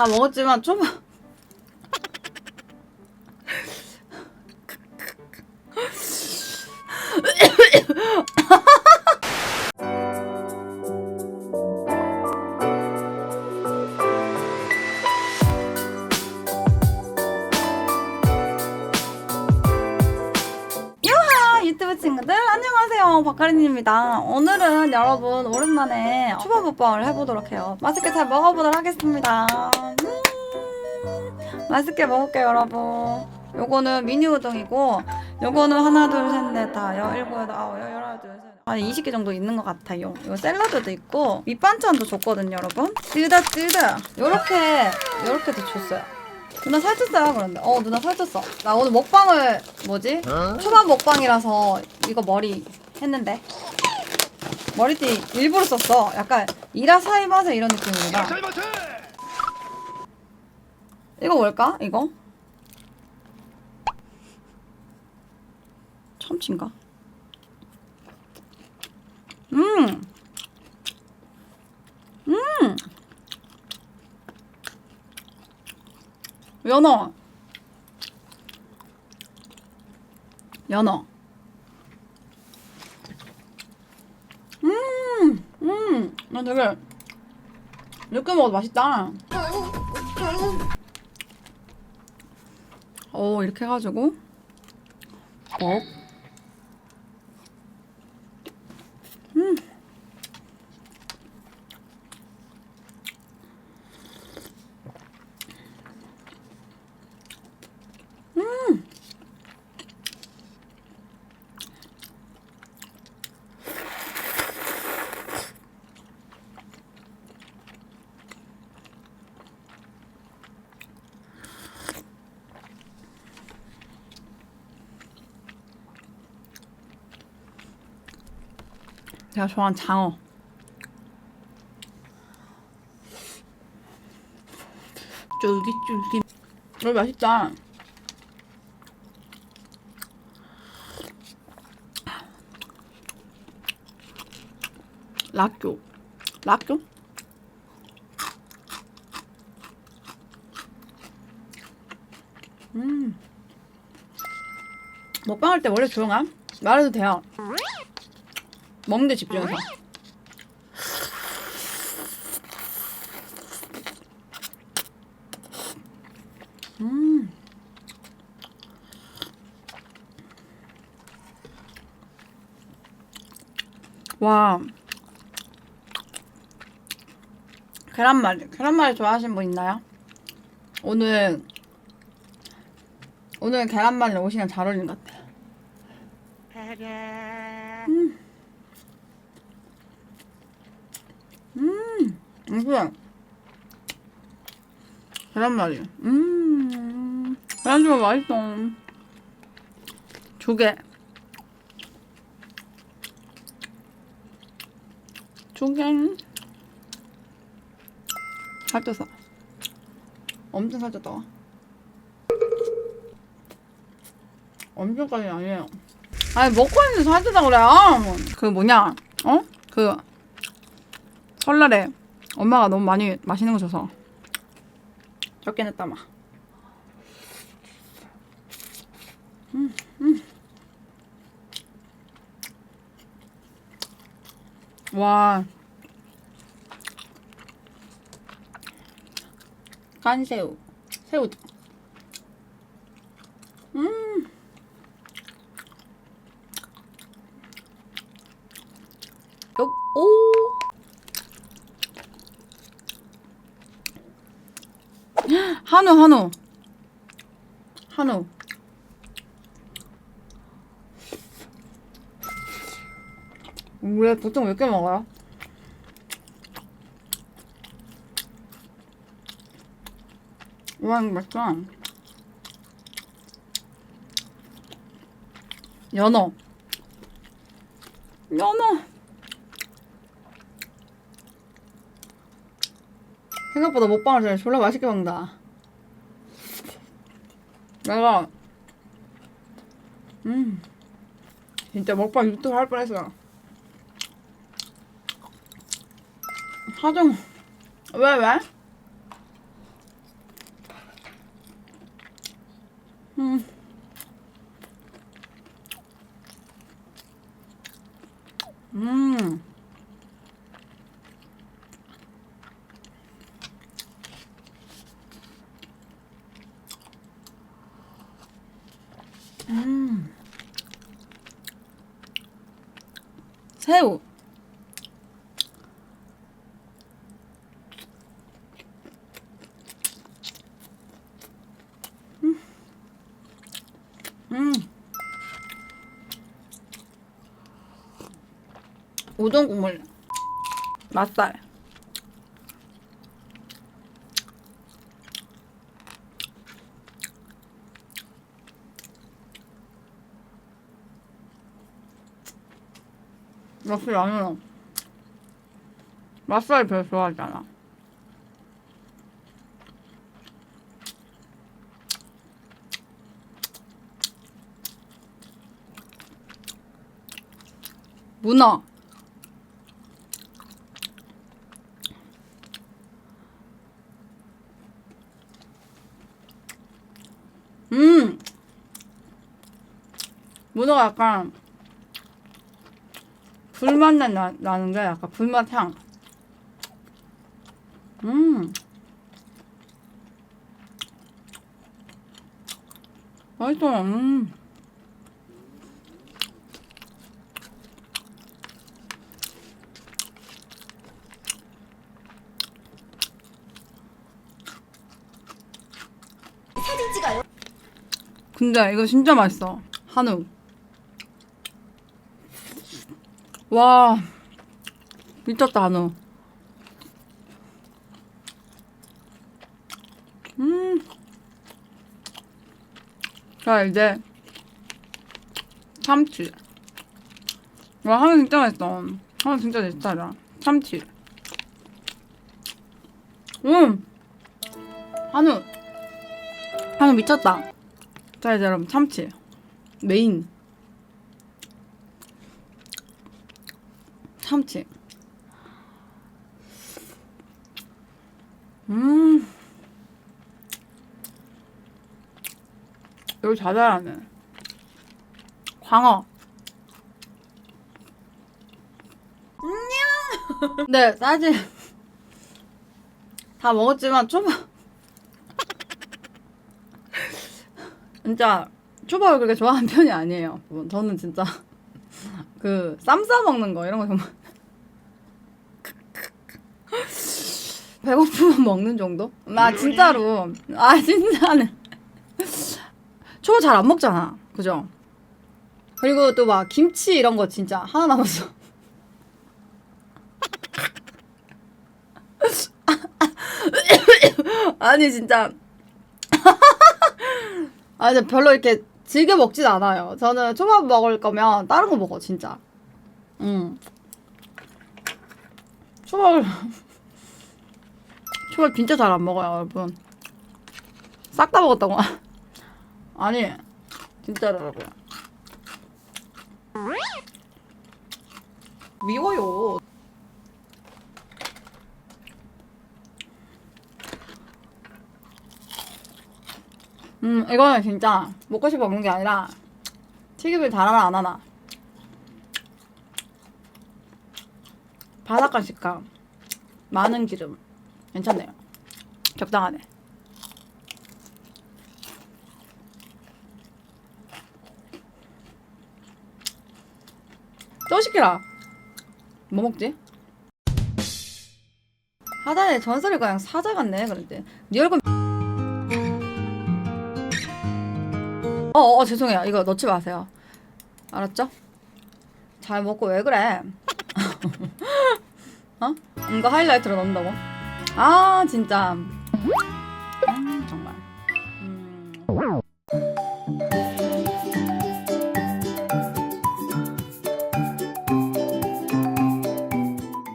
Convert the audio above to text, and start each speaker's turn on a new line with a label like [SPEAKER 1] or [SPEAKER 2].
[SPEAKER 1] 다 먹었지만 유튜브 친구들 안녕하세요 박가린입니다. 오늘은 여러분 오랜만에 초밥 먹방을 해보도록 해요. 맛있게 잘 먹어보도록 하겠습니다. 음, 맛있게 먹을게요 여러분. 요거는 미니 우동이고 요거는 하나 둘 셋 넷 다 여 일곱 여덟 아홉 열 열하나 둘셋 한 20개 정도 있는 것 같아요. 이거 샐러드도 있고 밑반찬도 줬거든요 여러분. 뜨다 뜨다. 요렇게 요렇게도 줬어요. 누나 살쪘어요 그런데. 어 누나 살쪘어. 나 오늘 먹방을 뭐지? 초밥 먹방이라서 이거 머리 했는데. 머리띠 일부러 썼어. 약간 이라사이 맛에 이런 느낌이구나. 이거 뭘까? 이거? 참치인가? 음! 음. 연어. 연어. 음, 음, 나 되게 이렇게 먹어도 맛있다. 오, 이렇게 해가지고 먹. 음. 제가 좋아하는 장어. 쫄깃쫄깃. 이거 맛있다. 락교. 락교? 음. 먹방할 때 원래 조용함? 말해도 돼요. 먹는 데 집중해서. 음. 와. 계란말이. 계란말이 좋아하시는 분 있나요? 오늘 오늘 계란말이 옷이랑 잘 어울리는 것 같아요. 음. 음, 이게 계란말이. 음, 계란찜 맛있어. 조개. 조개. 살쪄서. 엄청 살쪘다. 엄청까지 아니에요. 아니 먹고 있는데 살찌다 그래. 아, 그 뭐냐? 어? 그 설날에 엄마가 너무 많이 맛있는 거 줘서 적게 냈다 막. 음, 음. 와. 간새우. 새우. 음. 요, 오. 한우 한우. 한우. 왜 보통 몇 개 먹어요? 와 이거 맛있다. 연어. 연어 생각보다 먹방을 전에 졸라 맛있게 먹는다. 내가 음 진짜 먹방 유튜브 할 뻔했어. 하정 왜 왜? 음. 음. 새우. 음. 우동 국물. 맛살. 맛살 나는 맛살 별로 좋아하지 않아. 문어. 음. 문어가 약간 불맛 나, 나- 나는 게 약간 불맛 향. 음. 맛있어. 음.
[SPEAKER 2] 사진 찍어요.
[SPEAKER 1] 근데 이거 진짜 맛있어. 한우. 와. 미쳤다, 한우. 음. 자, 이제 참치. 와, 한우 진짜 맛있어. 한우 진짜 내 스타일이야. 참치. 음. 한우. 한우 미쳤다. 자 이제 여러분 참치 메인 참치. 음. 여기 자잘하네. 광어. 안녕! 네 사실 다 먹었지만 초밥. 진짜 초밥을 그렇게 좋아하는 편이 아니에요. 여러분. 저는 진짜 그 쌈 싸 먹는 거 이런 거 정말 배고프면 먹는 정도? 나 진짜로 아 진짜는 초밥 잘안 먹잖아. 그죠? 그리고 또 막 김치 이런 거 진짜 하나 남았어. 아니 진짜 아, 근데 별로 이렇게 즐겨 먹진 않아요. 저는 초밥 먹을 거면 다른 거 먹어, 진짜. 음. 초밥을. 초밥 진짜 잘 안 먹어요, 여러분. 싹 다 먹었다고. 아니, 진짜로, 여러분. 미워요. 음, 이거는 진짜 먹고 싶어 먹는 게 아니라 튀김을 잘하나 안 하나. 바삭한 식감, 많은 기름, 괜찮네요. 적당하네. 또 시키라. 뭐 먹지? 하단에 전설의 고향 사자 같네. 그런데 네 얼굴. 어, 어, 죄송해요. 이거 넣지 마세요. 알았죠? 잘 먹고 왜 그래? 어? 이거 하이라이트로 넣는다고? 아, 진짜.